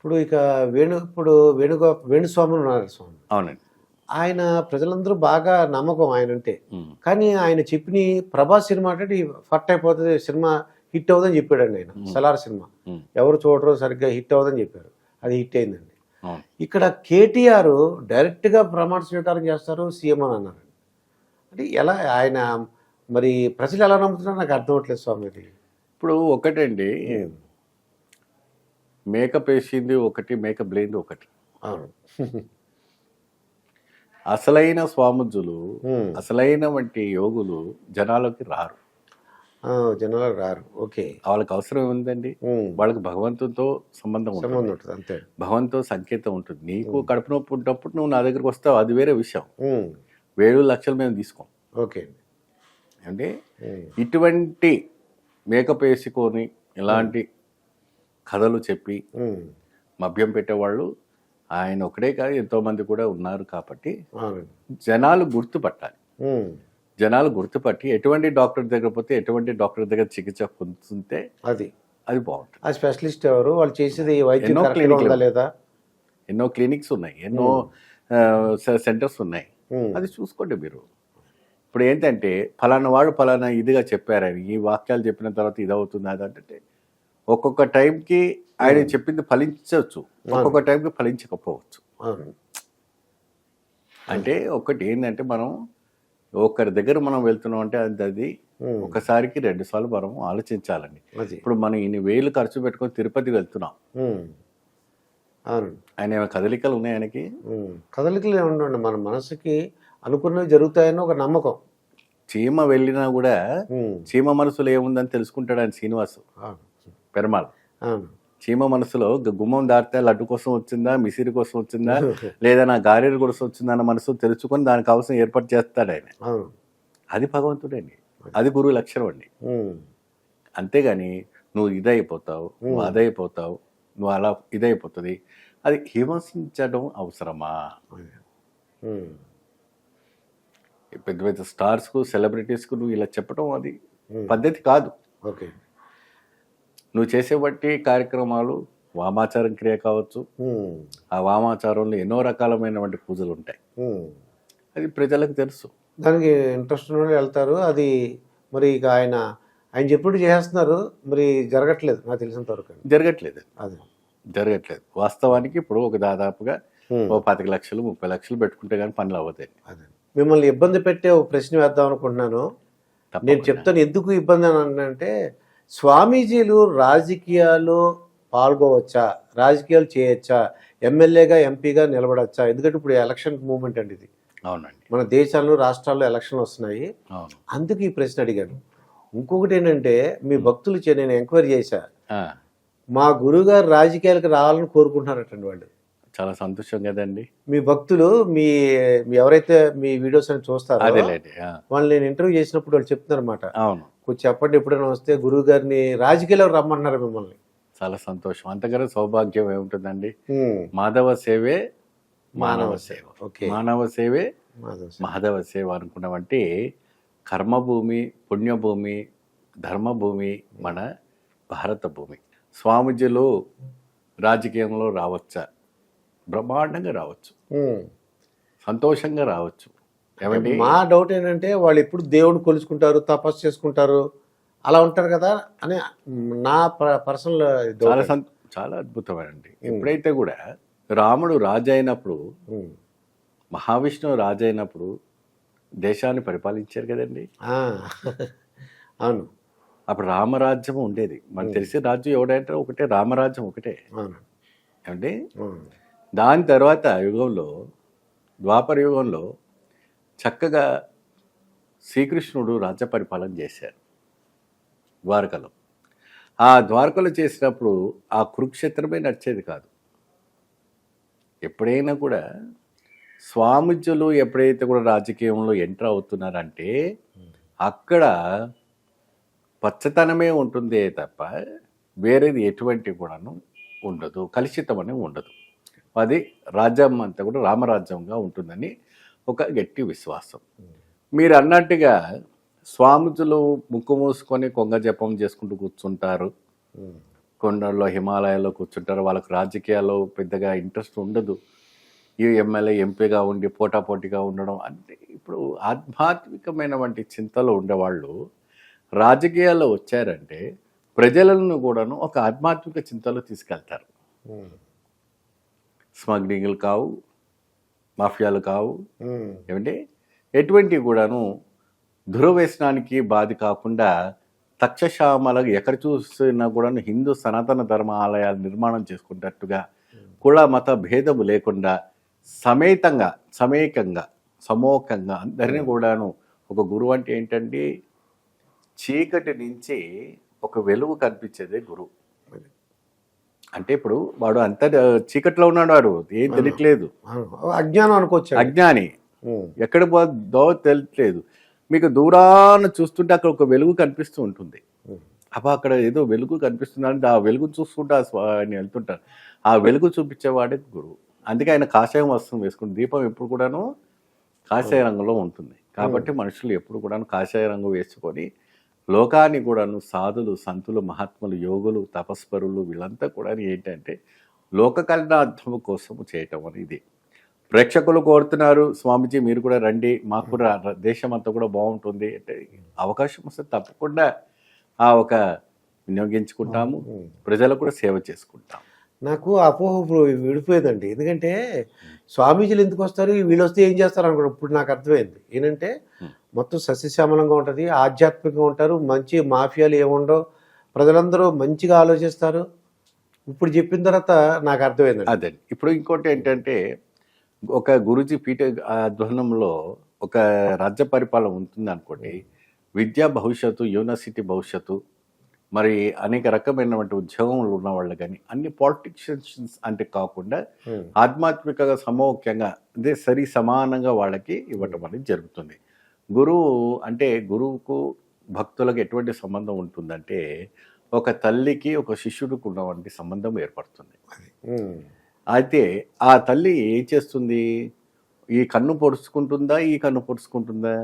ఇప్పుడు ఇక వేణు ఇప్పుడు వేణుగో వేణుస్వామి ఉన్నారు స్వామి. అవునండి. ఆయన ప్రజలందరూ బాగా నమ్మకం ఆయన అంటే కానీ ఆయన చెప్పిన ప్రభాస్ సినిమా అంటే ఫట్ అయిపోతుంది సినిమా హిట్ అవుదని చెప్పాడండి ఆయన సలార్ సినిమా. ఎవరు చూడరు సరిగ్గా హిట్ అవుదని చెప్పారు. అది హిట్ అయిందండి. ఇక్కడ కేటీఆర్ డైరెక్ట్గా ప్రమాణ స్వీకారం చేస్తారు సీఎం అని అన్నారు. అంటే ఎలా ఆయన మరి ప్రజలు ఎలా నమ్ముతున్నారు నాకు అర్థం అవట్లేదు స్వామి ఇప్పుడు ఒకటండి. మేకప్ వేసింది ఒకటి మేకప్ లేనిది ఒకటి. అవును. అసలైన స్వాముజులు. అసలైన వంటి యోగులు జనాలకి రారు. ఆ, జనాలు రారు. ఓకే. వాళ్ళకి అవసరం ఏముందండి? ఉమ్. వాళ్ళకి భగవంతునితో సంబంధం ఉంటుంది. సంబంధం ఉంటుంది అంతే. భగవంతుతో సంకేతం ఉంటుంది. నీకు కడుపు నొప్పి ఉన్నప్పుడు నువ్వు నా దగ్గరికి వస్తావు అది వేరే విషయం. వేలు లక్షలు మేము తీసుకోం. ఓకే. అంటే. ఇటువంటి మేకప్ వేసుకొని ఇలాంటి కథలు చెప్పి. మభ్యం పెట్టేవాళ్ళు. ఆయన ఒకడే కాదు ఎంతో మంది కూడా ఉన్నారు కాబట్టి జనాలు గుర్తుపట్టాలి. జనాలు గుర్తుపట్టి ఎటువంటి డాక్టర్ దగ్గర పోతే ఎటువంటి డాక్టర్ దగ్గర చికిత్స పొందుతుంటే అది. అది బాగుంటుంది. ఆ స్పెషలిస్ట్ ఎవరు? వాళ్ళు చేసేది ఎన్నో ఉందా లేదా? ఎన్నో క్లినిక్స్ ఉన్నాయి. ఎన్నో సెంటర్స్ ఉన్నాయి. అది చూసుకోండి మీరు. ఇప్పుడు ఏంటంటే ఫలానా వాడు ఫలానా ఇదిగా చెప్పారని ఈ వాక్యాలు చెప్పిన తర్వాత ఇది అవుతుంది అది అంటే ఒక్కొక్క టైంకి ఆయన చెప్పింది ఫలించవచ్చు. ఒక్కొక్క టైంకి ఫలించకపోవచ్చు. అంటే ఒకటి ఏంటంటే మనం ఒకరి దగ్గర మనం వెళ్తున్నాం అంటే అది అది. ఒకసారికి రెండు సార్లు మనం ఆలోచించాలండి. ఇప్పుడు మనం ఇన్ని వేలు ఖర్చు పెట్టుకొని తిరుపతి వెళ్తున్నాం. ఆయన ఏమైనా కదలికలు ఉన్నాయి ఆయనకి. కదలికలు ఉండండి మన మనసుకి అనుకున్నవి జరుగుతాయని ఒక నమ్మకం. చీమ వెళ్ళినా కూడా. చీమ మనసులో ఏముందని తెలుసుకుంటాడు ఆయన శ్రీనివాసు. పెరమాల్ చీమ మనసులో గుమ్మం దాటితే లడ్డు కోసం వచ్చిందా మిసిరి కోసం వచ్చిందా లేదా నా గారెల కోసం వచ్చిందా అన్న మనసు తెలుసుకొని దానికి అవసరం ఏర్పాటు చేస్తాడు ఆయన. అది భగవంతుడండి అది గురువు లక్షణం అండి. అంతేగాని నువ్వు ఇదైపోతావు నువ్వు అదైపోతావు నువ్వు అలా ఇదైపోతుంది. అది హింసించడం అవసరమా. పెద్ద పెద్ద స్టార్స్కు సెలబ్రిటీస్కు నువ్వు ఇలా చెప్పడం అది. పద్ధతి కాదు. ఓకే. నువ్వు చేసే బట్టి కార్యక్రమాలు వామాచారం క్రియ కావచ్చు. ఆ వామాచారంలో ఎన్నో రకాలమైనటువంటి పూజలు ఉంటాయి. అది ప్రజలకు తెలుసు. దానికి ఇంట్రెస్ట్ వెళ్తారు. అది మరి ఇక ఆయన ఆయన చెప్పుడు చేస్తున్నారు మరి జరగట్లేదు నాకు తెలిసినంత వరకు. జరగట్లేదు. అది. జరగట్లేదు. వాస్తవానికి ఇప్పుడు ఒక దాదాపుగా. ఓ పాతిక లక్షలు ముప్పై లక్షలు పెట్టుకుంటే కానీ పనులు అవ్వతాయి అదే. మిమ్మల్ని ఇబ్బంది పెట్టే ఒక ప్రశ్న వేద్దాం అనుకుంటున్నాను. నేను చెప్తాను ఎందుకు ఇబ్బంది అని అంటే స్వామీజీలు రాజకీయాలు పాల్గొవచ్చా? రాజకీయాలు చేయొచ్చా? ఎమ్మెల్యేగా ఎంపీగా నిలబడచ్చా? ఎందుకంటే ఇప్పుడు ఎలక్షన్ మూమెంట్ అండి ఇది. అవునండి. మన దేశాల్లో రాష్ట్రాల్లో ఎలక్షన్లు వస్తున్నాయి. అవును. అందుకు ఈ ప్రశ్న అడిగాను. ఇంకొకటి ఏంటంటే మీ భక్తులు చే- నేను ఎంక్వైరీ చేశా. మా గురువుగారు రాజకీయాలకు రావాలని కోరుకుంటున్నారటండి వాళ్ళు. చాలా సంతోషం కదండి. మీ భక్తులు మీ మీ ఎవరైతే మీ వీడియోస్ అని చూస్తారో వాళ్ళు నేను ఇంటర్వ్యూ చేసినప్పుడు వాళ్ళు చెప్తున్నారు అనమాట అవును. కొంచెం చెప్పండి ఎప్పుడైనా వస్తే గురువు గారిని రాజకీయాలకు రమ్మన్నారు మిమ్మల్ని. చాలా సంతోషం. అంతకన్నా సౌభాగ్యం ఏముంటుందండి? మాధవ సేవే మానవ సేవ. ఓకే. మానవ సేవే మాధవ్ సేవ. అనుకున్నామంటే కర్మభూమి పుణ్యభూమి ధర్మభూమి మన భారత భూమి. స్వామీజీలు రాజకీయంలో రావచ్చా? బ్రహ్మాండంగా రావచ్చు. సంతోషంగా రావచ్చు. మా డౌట్ ఏంటంటే వాళ్ళు ఎప్పుడు దేవుడిని కొలుచుకుంటారు తపస్సు చేసుకుంటారు అలా ఉంటారు కదా అని నా పర్సనల్ చాలా చాలా అద్భుతమైనండి ఎప్పుడైతే కూడా రాముడు రాజు అయినప్పుడు మహావిష్ణువు రాజు అయినప్పుడు దేశాన్ని పరిపాలించారు కదండి? అవును. అప్పుడు రామరాజ్యం ఉండేది. మనకు తెలిసే రాజ్యం ఎవడంటే ఒకటే రామరాజ్యం ఒకటే. అవును. దాని తర్వాత యుగంలో ద్వాపర యుగంలో చక్కగా శ్రీకృష్ణుడు రాజ్య పరిపాలన చేశారు. ద్వారకలో. ఆ ద్వారకలో చేసినప్పుడు ఆ కురుక్షేత్రమే నడిచేది కాదు. ఎప్పుడైనా కూడా స్వామిజులు ఎప్పుడైతే కూడా రాజకీయంలో ఎంటర్ అవుతున్నారంటే అక్కడ పచ్చతనమే ఉంటుందే తప్ప వేరేది ఎటువంటి కూడాను ఉండదు కలుషితం అనేది ఉండదు. అది రాజ్యం అంతా కూడా రామరాజ్యంగా ఉంటుందని ఒక గట్టి విశ్వాసం. మీరు అన్నట్టుగా స్వామిజులు ముక్కు మూసుకొని కొంగ జపం చేసుకుంటూ కూర్చుంటారు. కొండల్లో హిమాలయాల్లో కూర్చుంటారు. వాళ్ళకి రాజకీయాల్లో పెద్దగా ఇంట్రెస్ట్ ఉండదు. ఈ ఎమ్మెల్యే ఎంపీగా ఉండి పోటాపోటీగా ఉండడం అంటే ఇప్పుడు ఆధ్యాత్మికమైన వంటి చింతలో ఉండేవాళ్ళు రాజకీయాల్లో వచ్చారంటే ప్రజలను కూడాను ఒక ఆధ్యాత్మిక చింతలో తీసుకెళ్తారు. స్మగ్లింగ్లు కావు మాఫియాలు కావు. ఏమంటే ఎటువంటివి కూడాను దురవ్యసనానికి బాధ కాకుండా తక్షశామలకు ఎక్కడ చూసినా కూడాను హిందూ సనాతన ధర్మ ఆలయాలు నిర్మాణం చేసుకున్నట్టుగా కుల మత భేదము లేకుండా సమేతంగా సమేకంగా సమూహంగా అందరినీ కూడాను ఒక గురువు అంటే ఏంటంటే చీకటి నుంచి ఒక వెలుగు కనిపించేదే గురువు. అంటే ఇప్పుడు వాడు అంత చీకట్లో ఉన్నాడు వాడు. ఏం తెలియట్లేదు. అజ్ఞానం అనుకోవచ్చు అజ్ఞాని. ఎక్కడ పోదో తెలియట్లేదు. మీకు దూరాన చూస్తుంటే అక్కడ ఒక వెలుగు కనిపిస్తూ ఉంటుంది. అబ్బా అక్కడ ఏదో వెలుగు కనిపిస్తుంది అంటే ఆ వెలుగు స్వా- ఆయన వెళ్తుంటారు. ఆ వెలుగు చూపించేవాడే గురువు. అందుకే ఆయన కాషాయం వస్త్రం వేసుకుని దీపం ఎప్పుడు కూడాను కాషాయ రంగులో ఉంటుంది. కాబట్టి మనుషులు ఎప్పుడు కూడాను కాషాయ రంగు వేసుకొని లోకాన్ని కూడాను సాధులు సంతులు మహాత్ములు యోగులు తపస్పరులు వీళ్ళంతా కూడా ఏంటంటే లోక కళ్యాణార్థం కోసము చేయటం అనేది ప్రేక్షకులు కోరుతున్నారు స్వామీజీ మీరు కూడా రండి మాకు కూడా దేశం అంతా కూడా బాగుంటుంది. అంటే అవకాశం వస్తే తప్పకుండా ఆ ఒక వినియోగించుకుంటాము. ప్రజలకు కూడా సేవ చేసుకుంటాం నాకు అపోహ ఇప్పుడు విడిపోయేదండి. ఎందుకంటే స్వామీజీలు ఎందుకు వస్తారు? వీళ్ళు వస్తే ఏం చేస్తారు అనుకోండి ఇప్పుడు నాకు అర్థమైంది. ఏంటంటే. మొత్తం సస్యశ్యామలంగా ఉంటుంది ఆధ్యాత్మికంగా ఉంటారు మంచి మాఫియాలు ఏముండవు ప్రజలందరూ మంచిగా ఆలోచిస్తారు. ఇప్పుడు చెప్పిన తర్వాత నాకు అర్థమైందండి. అదే. ఇప్పుడు ఇంకోటి ఏంటంటే ఒక గురుజీ పీఠ ఆధ్వర్యంలో ఒక రాజ్య పరిపాలన ఉంటుంది అనుకోండి విద్యా భవిష్యత్తు యూనివర్సిటీ భవిష్యత్తు మరి అనేక రకమైనటువంటి ఉద్యోగంలో ఉన్న వాళ్ళు కానీ అన్ని పాలిటిషియన్స్ అంటే కాకుండా. ఆధ్యాత్మికంగా సమూహంగా అదే సరి సమానంగా వాళ్ళకి ఇవ్వటం అనేది జరుగుతుంది. గురువు అంటే గురువుకు భక్తులకు ఎటువంటి సంబంధం ఉంటుందంటే ఒక తల్లికి ఒక శిష్యుడికి ఉన్నటువంటి సంబంధం ఏర్పడుతుంది. అయితే ఆ తల్లి ఏం చేస్తుంది? ఈ కన్ను పొడుచుకుంటుందా? ఈ కన్ను పొడుచుకుంటుందా?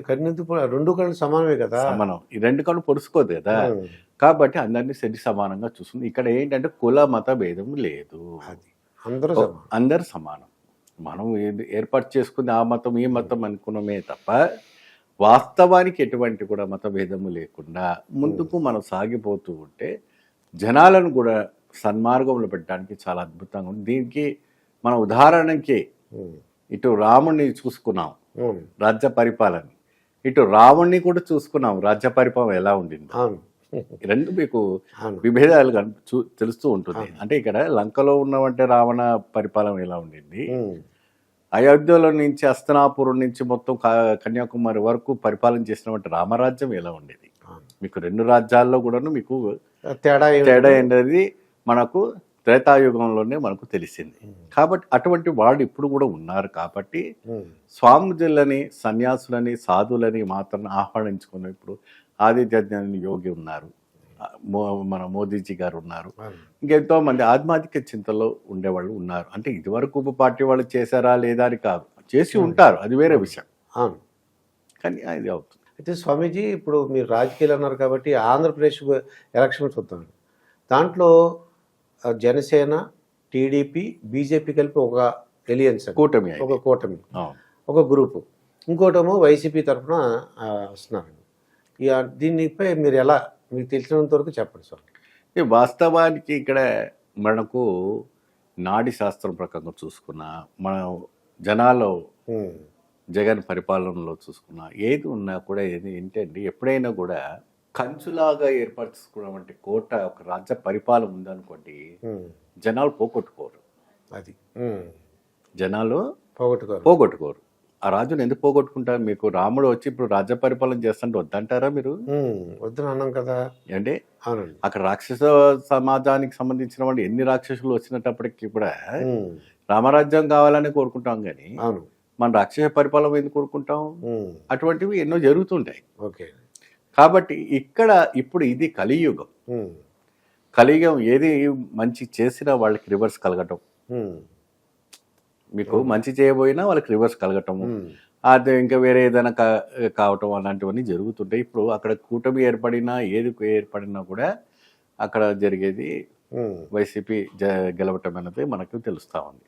కన్నెందుకు రెండు కళ్ళు సమానమే కదా? సమానం. ఈ రెండు కన్ను పొడుచుకోదు కదా. కాబట్టి అందరినీ సరి సమానంగా చూస్తుంది. ఇక్కడ ఏంటంటే కుల మత భేదం లేదు. అది. అందరూ సమానం. అందరు సమానం. మనం ఏది ఏర్పాటు చేసుకుని ఆ మతం ఈ మతం అనుకున్నామే తప్ప వాస్తవానికి ఎటువంటి కూడా మత భేదము లేకుండా ముందుకు మనం సాగిపోతూ ఉంటే జనాలను కూడా సన్మార్గంలో పెట్టడానికి చాలా అద్భుతంగా ఉంది. దీనికి మన ఉదాహరణకి. ఇటు రాముణ్ణి చూసుకున్నాం. రాజ్య పరిపాలన. ఇటు రావణ్ణి కూడా చూసుకున్నాం. రాజ్య పరిపాలన ఎలా ఉండింది. రెండు మీకు విభేదాలు తెలుస్తూ ఉంటుంది. అంటే ఇక్కడ లంకలో ఉన్నవంటే రావణ పరిపాలన ఎలా ఉండింది. అయోధ్యలో నుంచి అస్తనాపురం నుంచి మొత్తం కన్యాకుమారి వరకు పరిపాలన చేసినటువంటి రామరాజ్యం ఎలా ఉండేది. మీకు రెండు రాజ్యాల్లో కూడాను మీకు తేడా? తేడా అనేది మనకు త్రేతాయుగంలోనే మనకు తెలిసింది. కాబట్టి అటువంటి వాళ్ళు ఇప్పుడు కూడా ఉన్నారు కాబట్టి. స్వాముజులని సన్యాసులని సాధులని మాత్రం ఆహ్వానించుకున్న ఇప్పుడు ఆదిత్యజ్ఞాని యోగి ఉన్నారు. మన మోదీజీ గారు ఉన్నారు. ఇంకెంతో మంది ఆధ్యాత్మిక చింతలో ఉండేవాళ్ళు ఉన్నారు. అంటే ఇదివరకు ఉప పార్టీ వాళ్ళు చేశారా లేదా అని కాదు. చేసి ఉంటారు. అది వేరే విషయం. కానీ అది అవుతుంది. అయితే స్వామీజీ ఇప్పుడు మీరు రాజకీయాలు అన్నారు కాబట్టి ఆంధ్రప్రదేశ్ ఎలక్షన్స్ వద్దాం దాంట్లో జనసేన టీడీపీ బీజేపీ కలిపి ఒక ఎలియన్స్. కూటమి ఒక. కూటమి. ఒక గ్రూపు ఇంకోటేమో వైసీపీ తరఫున వస్తున్నారు ఇక దీనిపై మీరు ఎలా మీకు తెలిసినంత వరకు చెప్పండి ఈ వాస్తవానికి ఇక్కడ మనకు నాడి శాస్త్రం ప్రకారంగా చూసుకున్నా మన జనాల్లో. జగన్ పరిపాలనలో చూసుకున్నా ఏది ఉన్నా కూడా ఏది ఏంటండి ఎప్పుడైనా కూడా కంచులాగా ఏర్పరచుకున్న వంటి కోట ఒక రాజ్య పరిపాలన ఉందనుకోండి. జనాలు పోగొట్టుకోరు. అది. జనాలు పోగొట్టుకోరు. పోగొట్టుకోరు. ఆ రాజును ఎందుకు పోగొట్టుకుంటారు? మీకు రాముడు వచ్చి ఇప్పుడు రాజ్య పరిపాలన చేస్తుంటే వద్దంటారా మీరు? ఉమ్. వద్దని అన్నాం కదా. అంటే అవునండి. అక్కడ రాక్షస సమాజానికి సంబంధించిన వాళ్ళు ఎన్ని రాక్షసులు వచ్చినప్పటికీ కూడా. రామరాజ్యం కావాలని కోరుకుంటాం కానీ మన రాక్షస పరిపాలన ఎందుకు కోరుకుంటాం. అటువంటివి ఎన్నో జరుగుతుంటాయి. ఓకే. కాబట్టి ఇక్కడ ఇప్పుడు ఇది కలియుగం. కలియుగం ఏది మంచి చేసినా వాళ్ళకి రివర్స్ కలగటం. మీకు మంచి చేయబోయినా వాళ్ళకి రివర్స్ కలగటము. అది ఇంకా వేరే ఏదైనా కావటం అలాంటివన్నీ జరుగుతుంటాయి ఇప్పుడు అక్కడ కూటమి ఏర్పడినా ఏది ఏర్పడినా కూడా అక్కడ జరిగేది. వైసీపీ గెలవటం అనేది మనకు తెలుస్తా ఉంది